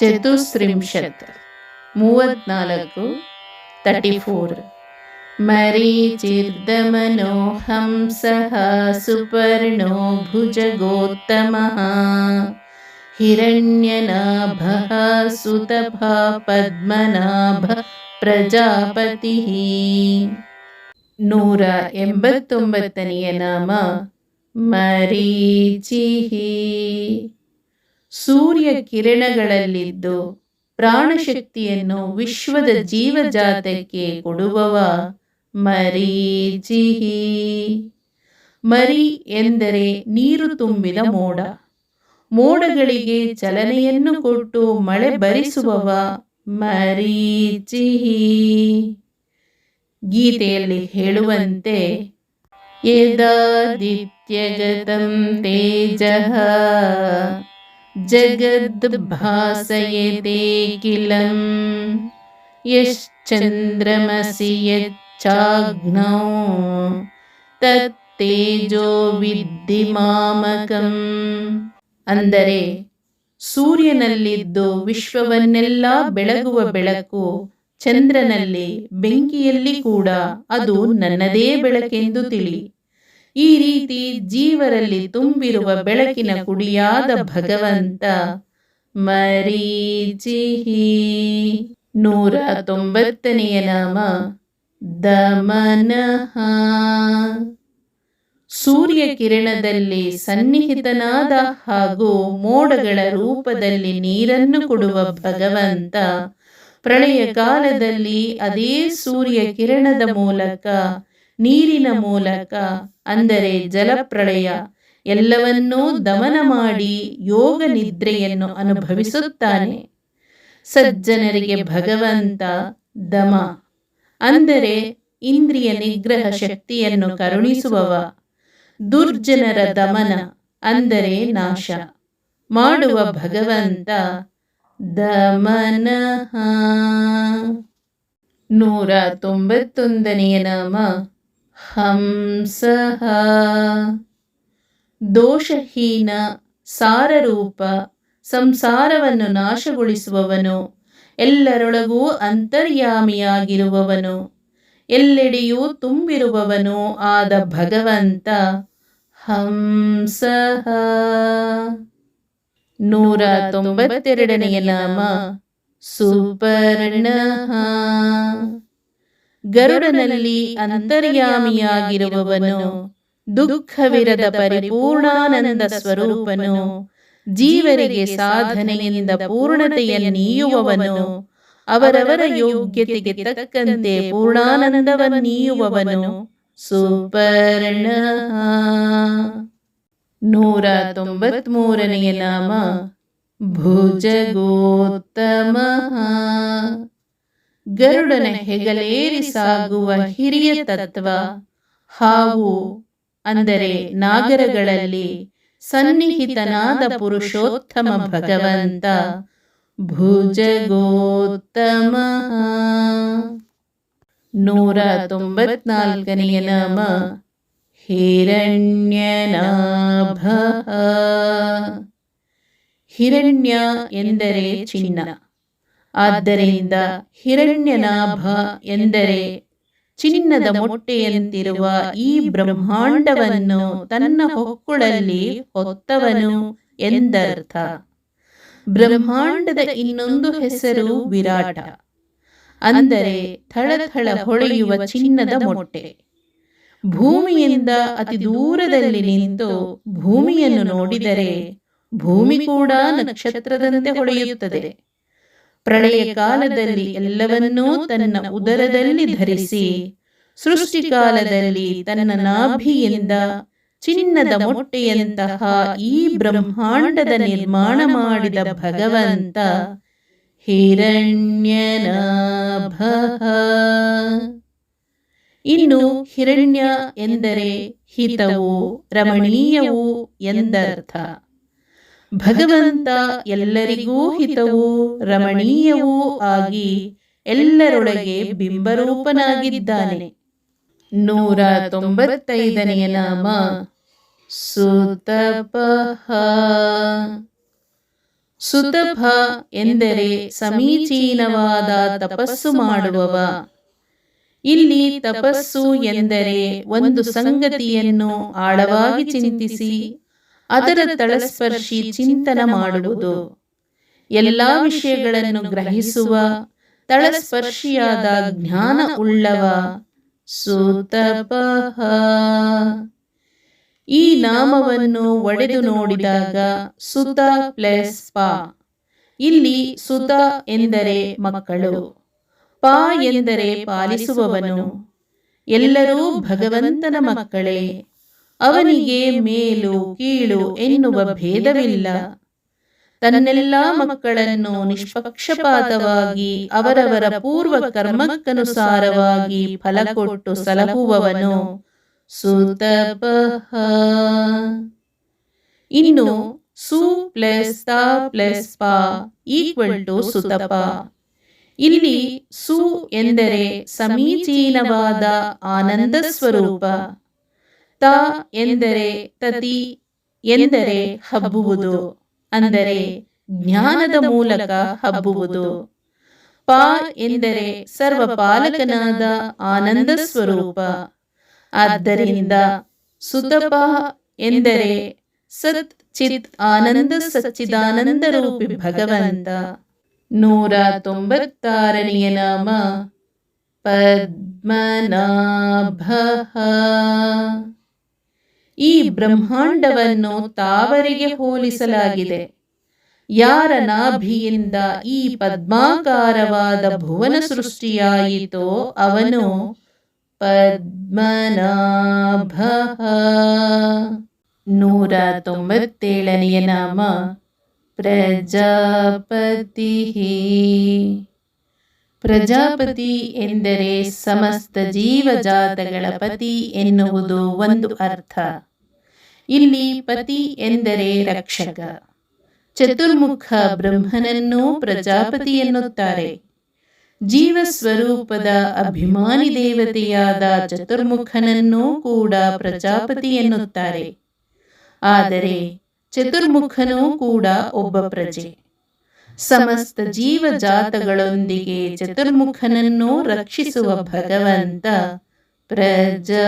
ಸ್ತೋತ್ರ ಚತುಸ್ತ್ರಿಂಶತ್ ಮೂವತ್ನಾಲ್ಕು ತರ್ಟಿ ಫೋರ್ ಮರೀಚಿರ್ದಮನೋ ಹಂಸಃ ಸುಪರ್ಣೋ ಭುಜಗೋತ್ತಮಃ ಹಿರಣ್ಯನಾಭಃ ಸುತಭಾ ಪದ್ಮನಾಭ ಪ್ರಜಾಪತಿ ನೂರ ಎಂಬತ್ತೊಂಬತ್ತನೆಯ ನಾಮ ಮರೀಚಿಹಿ ಸೂರ್ಯ ಕಿರಣಗಳಲ್ಲಿದ್ದು ಪ್ರಾಣಶಕ್ತಿಯನ್ನು ವಿಶ್ವದ ಜೀವಜಾತಕ್ಕೆ ಕೊಡುವವ ಮರೀಚಿಹಿ ಮರಿ ಎಂದರೆ ನೀರು ತುಂಬಿದ ಮೋಡ. ಮೋಡಗಳಿಗೆ ಚಲನೆಯನ್ನು ಕೊಟ್ಟು ಮಳೆ ಬರಿಸುವವ ಮರೀಚಿಹಿ ಗೀತೆಯಲ್ಲಿ ಹೇಳುವಂತೆ, ಯದಾದಿತ್ಯಗತಂ ತೇಜಃ ಜಗದ್ಭಾಸಯತೆ ಯಶ್ಚಂದ್ರಮಸಿ ಯಚ್ಚಾಗ್ನೌ ತತ್ತೇಜೋ ವಿದ್ಧಿ ಮಾಮಕಂ ಅಂದರೆ ಸೂರ್ಯನಲ್ಲಿದ್ದು ವಿಶ್ವವನ್ನೆಲ್ಲ ಬೆಳಗುವ ಬೆಳಕು ಚಂದ್ರನಲ್ಲಿ ಬೆಂಕಿಯಲ್ಲಿ ಕೂಡ ಅದು ನನ್ನದೇ ಬೆಳಕೆಂದು ತಿಳಿ. ಈ ರೀತಿ ಜೀವರಲ್ಲಿ ತುಂಬಿರುವ ಬೆಳಕಿನ ಕುಡಿಯಾದ ಭಗವಂತ ಮರೀಚಿಹಿ. ನೂರ ತೊಂಬತ್ತನೆಯ ನಾಮ ದಮನಃ. ಸೂರ್ಯ ಕಿರಣದಲ್ಲಿ ಸನ್ನಿಹಿತನಾದ ಹಾಗೂ ಮೋಡಗಳ ರೂಪದಲ್ಲಿ ನೀರನ್ನು ಕೊಡುವ ಭಗವಂತ, ಪ್ರಳಯ ಕಾಲದಲ್ಲಿ ಅದೇ ಸೂರ್ಯ ಕಿರಣದ ಮೂಲಕ ನೀರಿನ ಮೂಲಕ, ಅಂದರೆ ಜಲಪ್ರಳಯ, ಎಲ್ಲವನ್ನೂ ದಮನ ಮಾಡಿ ಯೋಗ ನಿದ್ರೆಯನ್ನು ಅನುಭವಿಸುತ್ತಾನೆ. ಸಜ್ಜನರಿಗೆ ಭಗವಂತ ದಮ, ಅಂದರೆ ಇಂದ್ರಿಯ ನಿಗ್ರಹ ಶಕ್ತಿಯನ್ನು ಕರುಣಿಸುವವ. ದುರ್ಜನರ ದಮನ, ಅಂದರೆ ನಾಶ, ಮಾಡುವ ಭಗವಂತ ದಮನಃ. ನೂರ ತೊಂಬತ್ತೊಂದನೆಯ ನಾಮ. ಹಂಸಃ ದೋಷಹೀನ, ಸಾರರೂಪ, ಸಂಸಾರವನ್ನು ನಾಶಗೊಳಿಸುವವನು, ಎಲ್ಲರೊಳಗೂ ಅಂತರ್ಯಾಮಿಯಾಗಿರುವವನು, ಎಲ್ಲೆಡೆಯೂ ತುಂಬಿರುವವನು ಆದ ಭಗವಂತ. ಹಂಸಹ. ನೂರ ತೊಂಬತ್ತೆರಡನೆಯ ನಾಮ ಸುಪರ್ಣ ಗರುಡನಲ್ಲಿ ಅಂತರ್ಯಾಮಿಯಾಗಿರುವವನು, ದುಃಖವಿರದ ಪರಿಪೂರ್ಣಾನಂದ ಸ್ವರೂಪನು, ಜೀವರಿಗೆ ಸಾಧನೆಯಿಂದ ಪೂರ್ಣತೆಯನ್ನೀಯುವವನು ಅವರವರ ಯೋಗ್ಯತೆಗೆ ತಕ್ಕಂತೆ ಪೂರ್ಣಾನಂದವನ್ನೀಯುವವನು ಸುಪರ್ಣ. ನೂರ ತೊಂಬತ್ಮೂರನೆಯ ನಾಮ ಭುಜಗೋತ್ತಮ. ಗರುಡನ ಹೆಗಲೇರಿ ಸಾಗುವ ಹಿರಿಯ ತತ್ವ. ಹಾವು ಅಂದರೆ ನಾಗರಗಳಲ್ಲಿ ಸನ್ನಿಹಿತನಾದ ಪುರುಷೋತ್ತಮ ಭಗವಂತ ಭುಜಗೋತ್ತಮ. ನೂರ ತೊಂಬತ್ನಾಲ್ಕನೆಯ ನಾಮ ಹಿರಣ್ಯನಾಭ. ಹಿರಣ್ಯ ಎಂದರೆ ಚಿನ್ನ. ಆದ್ದರಿಂದ ಹಿರಣ್ಯನಾಭ ಎಂದರೆ ಚಿನ್ನದ ಮೊಟ್ಟೆಯಂತಿರುವ ಈ ಬ್ರಹ್ಮಾಂಡವನ್ನು ತನ್ನ ಹೊಕ್ಕುಳಲ್ಲಿ ಹೊತ್ತವನು ಎಂದರ್ಥ. ಬ್ರಹ್ಮಾಂಡದ ಇನ್ನೊಂದು ಹೆಸರು ವಿರಾಟ. ಅಂದರೆ ಥಳಥಳ ಹೊಳೆಯುವ ಚಿನ್ನದ ಮೊಟ್ಟೆ. ಭೂಮಿಯಿಂದ ಅತಿ ದೂರದಲ್ಲಿ ನಿಂತು ಭೂಮಿಯನ್ನು ನೋಡಿದರೆ ಭೂಮಿ ಕೂಡ ನಕ್ಷತ್ರದಂತೆ ಹೊಳೆಯುತ್ತದೆ. ಪ್ರಳಯ ಕಾಲದಲ್ಲಿ ಎಲ್ಲವನ್ನೂ ತನ್ನ ಉದರದಲ್ಲಿ ಧರಿಸಿ ಸೃಷ್ಟಿಕಾಲದಲ್ಲಿ ತನ್ನ ನಾಭಿಯಿಂದ, ಚಿನ್ನದ ಮೊಟ್ಟೆಯಂತಹ ಈ ಬ್ರಹ್ಮಾಂಡದ ನಿರ್ಮಾಣ ಮಾಡಿದ ಭಗವಂತ ಹಿರಣ್ಯನಾಭ. ಇನ್ನು ಹಿರಣ್ಯ ಎಂದರೆ ಹಿತವು ರಮಣೀಯವು ಎಂದರ್ಥ. ಭಗವಂತ ಎಲ್ಲರಿಗೂ ಹಿತವೂ ರಮಣೀಯವೂ ಆಗಿ ಎಲ್ಲರೊಳಗೆ ಬಿಂಬರೂಪನಾಗಿದ್ದಾನೆ. ನೂರ ತೊಂಬತ್ತೈದನೆಯ ನಾಮ ಸುತಪಃ. ಸುತಪ ಎಂದರೆ ಸಮೀಚೀನವಾದ ತಪಸ್ಸು ಮಾಡುವವ. ಇಲ್ಲಿ ತಪಸ್ಸು ಎಂದರೆ ಒಂದು ಸಂಗತಿಯನ್ನು ಆಳವಾಗಿ ಚಿಂತಿಸಿ ಅದರ ತಳಸ್ಪರ್ಶಿ ಚಿಂತನ ಮಾಡುವುದು. ಎಲ್ಲ ವಿಷಯಗಳನ್ನು ಗ್ರಹಿಸುವ ತಳಸ್ಪರ್ಶಿಯಾದ ಜ್ಞಾನ ಉಳ್ಳವ ಸೂತಪ ಈ ನಾಮವನ್ನು ಒಡೆದು ನೋಡಿದಾಗ ಸುತ ಪ್ಲಸ್ ಪ. ಇಲ್ಲಿ ಸುತ ಎಂದರೆ ಮಕ್ಕಳು. ಪ ಎಂದರೆ ಪಾಲಿಸುವವನು. ಎಲ್ಲರೂ ಭಗವಂತನ ಮಕ್ಕಳೇ. ಅವನಿಗೆ ಮೇಲು ಕೀಳು ಎನ್ನುವ ಭೇದವಿಲ್ಲ. ತನ್ನೆಲ್ಲ ಮಕ್ಕಳನ್ನು ನಿಷ್ಪಕ್ಷಪಾತವಾಗಿ ಅವರವರ ಪೂರ್ವ ಕರ್ಮಕ್ಕನುಸಾರವಾಗಿ ಫಲ ಕೊಟ್ಟು ಸಲಹುವವನು ಇನ್ನು ಸು ಪ್ಲಸ್ ತ ಪ್ಲಸ್ ಪ ಈಕ್ವಲ್ ಟು ಸುತಪ. ಇಲ್ಲಿ ಸು ಎಂದರೆ ಸಮೀಚೀನವಾದ ಆನಂದ ಸ್ವರೂಪ. ತ ಎಂದರೆ ತತಿ, ಎಂದರೆ ಹಬ್ಬುವುದು, ಅಂದರೆ ಜ್ಞಾನದ ಮೂಲಕ ಹಬ್ಬುವುದು. ಪ ಎಂದರೆ ಸರ್ವಪಾಲಕನಾದ ಆನಂದ ಸ್ವರೂಪ. ಆದ್ದರಿಂದ ಸುತಪ ಎಂದರೆ ಸತ್ ಚಿತ್ ಆನಂದ ಸಚ್ಚಿದಾನಂದ ರೂಪಿ ಭಗವಂತ. ನೂರ ತೊಂಬತ್ತಾರನೆಯ ನಾಮ ಪದ್ಮನಾಭ. ಈ ಬ್ರಹ್ಮಾಂಡವನ್ನು ತಾವರಿಗೆ ಹೋಲಿಸಲಾಗಿದೆ. ಯಾರ ನಾಭಿಯಿಂದ ಈ ಪದ್ಮಾಕಾರವಾದ ಭುವನ ಸೃಷ್ಟಿಯಾಯಿತೋ ಅವನು ಪದ್ಮನಾಭ. ನೂರ ತೊಂಬತ್ತೇಳನೆಯ ನಾಮ ಪ್ರಜಾಪತಿ. ಪ್ರಜಾಪತಿ ಎಂದರೆ ಸಮಸ್ತ ಜೀವಜಾತಗಳ ಪತಿ ಎನ್ನುವುದು ಒಂದು ಅರ್ಥ. ಇಲ್ಲಿ ಪತಿ ಎಂದರೆ ರಕ್ಷಕ. ಚತುರ್ಮುಖ ಬ್ರಹ್ಮನನ್ನು ಪ್ರಜಾಪತಿ ಎನ್ನುತ್ತಾರೆ. ಜೀವ ಸ್ವರೂಪದ ಅಭಿಮಾನಿ ದೇವತೆಯಾದ ಚತುರ್ಮುಖನನ್ನೂ ಕೂಡ ಪ್ರಜಾಪತಿ ಎನ್ನುತ್ತಾರೆ. ಆದರೆ ಚತುರ್ಮುಖನೂ ಕೂಡ ಒಬ್ಬ ಪ್ರಜೆ. ಸಮಸ್ತ ಜೀವಜಾತಗಳೊಂದಿಗೆ ಚತುರ್ಮುಖನನ್ನು ರಕ್ಷಿಸುವ ಭಗವಂತ ಪ್ರಜಾಪತಿ.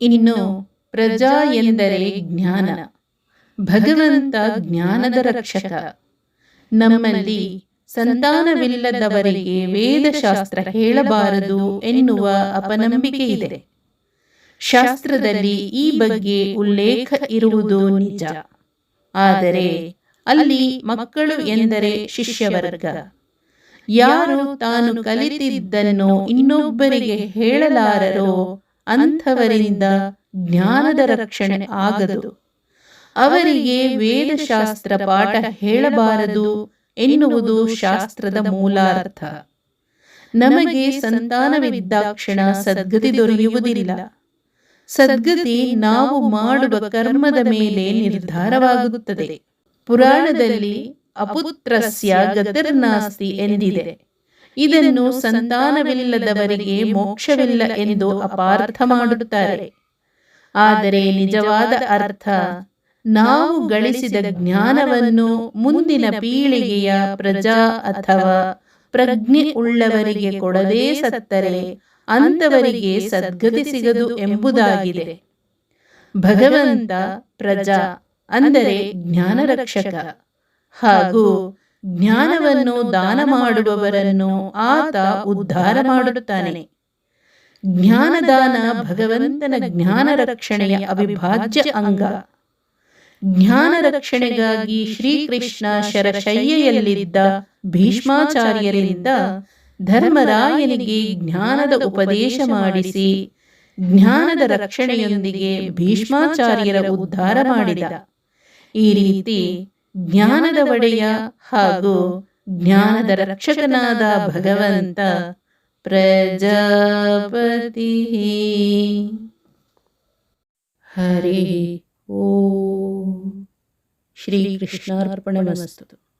ಇನ್ನು ಪ್ರಜಾ ಎಂದರೆ ಜ್ಞಾನ. ಭಗವಂತ ಜ್ಞಾನದ ರಕ್ಷಕ. ನಮ್ಮಲ್ಲಿ ಸಂತಾನವಿಲ್ಲದವರಿಗೆ ವೇದಶಾಸ್ತ್ರ ಹೇಳಬಾರದು ಎನ್ನುವ ಅಪನಂಬಿಕೆ ಇದೆ. ಶಾಸ್ತ್ರದಲ್ಲಿ ಈ ಬಗ್ಗೆ ಉಲ್ಲೇಖ ಇರುವುದು ನಿಜ. ಆದರೆ ಅಲ್ಲಿ ಮಕ್ಕಳು ಎಂದರೆ ಶಿಷ್ಯವರ್ಗ. ಯಾರು ತಾನು ಕಲಿತಿದ್ದನ್ನು ಇನ್ನೊಬ್ಬರಿಗೆ ಹೇಳಲಾರರೋ ಅಂಥವರಿಂದ ಜ್ಞಾನದ ರಕ್ಷಣೆ ಆಗದು. ಅವರಿಗೆ ವೇದಶಾಸ್ತ್ರ ಪಾಠ ಹೇಳಬಾರದು ಎನ್ನುವುದು ಶಾಸ್ತ್ರದ ಮೂಲಾರ್ಥ. ನಮಗೆ ಸಂತಾನವಿದ್ದಾಕ್ಷಣ ಸದ್ಗತಿ ದೊರೆಯುವುದಿಲ್ಲ. ಸದ್ಗತಿ ನಾವು ಮಾಡುವ ಕರ್ಮದ ಮೇಲೆ ನಿರ್ಧಾರವಾಗುತ್ತದೆ. ಪುರಾಣದಲ್ಲಿ ಅಪುತ್ರಸ್ಯ ಗತಿರ್ನಾಸ್ತಿ ಎಂದಿದೆ. ಇದನ್ನು ಸಂತಾನವಿಲ್ಲದವರಿಗೆ ಮೋಕ್ಷವಿಲ್ಲ ಎಂದು ಅಪಾರ್ಥ ಮಾಡುತ್ತಾರೆ. ಆದರೆ ನಿಜವಾದ ಅರ್ಥ ನಾವು ಗಳಿಸಿದ ಜ್ಞಾನವನ್ನು ಮುಂದಿನ ಪೀಳಿಗೆಯ ಪ್ರಜಾ ಅಥವಾ ಪ್ರಜ್ಞೆ ಉಳ್ಳವರಿಗೆ ಕೊಡದೇ ಸತ್ತರೆ ಅಂತವರಿಗೆ ಸದ್ಗತಿ ಸಿಗದು ಎಂಬುದಾಗಿದೆ. ಭಗವಂತ ಪ್ರಜಾ ಅಂದರೆ ಜ್ಞಾನ ರಕ್ಷಕ ಹಾಗೂ ಜ್ಞಾನವನ್ನು ದಾನ ಮಾಡುವವರನ್ನು ಆತ ಉದ್ಧಾರ ಮಾಡುತ್ತಾನೆ. ಜ್ಞಾನದಾನ ಭಗವಂತನ ಜ್ಞಾನ ರಕ್ಷಣೆಯ ಅವಿಭಾಜ್ಯ ಅಂಗ. ಜ್ಞಾನ ರಕ್ಷಣೆಗಾಗಿ ಶ್ರೀಕೃಷ್ಣ ಶರಶಯ್ಯೆಯಲ್ಲಿದ್ದ ಭೀಷ್ಮಾಚಾರ್ಯರಿಂದ ಧರ್ಮರಾಯನಿಗೆ ಜ್ಞಾನದ ಉಪದೇಶ ಮಾಡಿಸಿ ಜ್ಞಾನದ ರಕ್ಷಣೆಯೊಂದಿಗೆ ಭೀಷ್ಮಾಚಾರ್ಯರ ಉದ್ಧಾರ ಮಾಡಿದ. ಈ ರೀತಿ ಜ್ಞಾನದ ಒಡೆಯ ಹಾಗೂ ಜ್ಞಾನದ ರಕ್ಷಕನಾದ ಭಗವಂತ ಪ್ರಜಾಪತಿ. ಹರಿ ಓಂ. ಶ್ರೀಕೃಷ್ಣಾರ್ಪಣಮಸ್ತು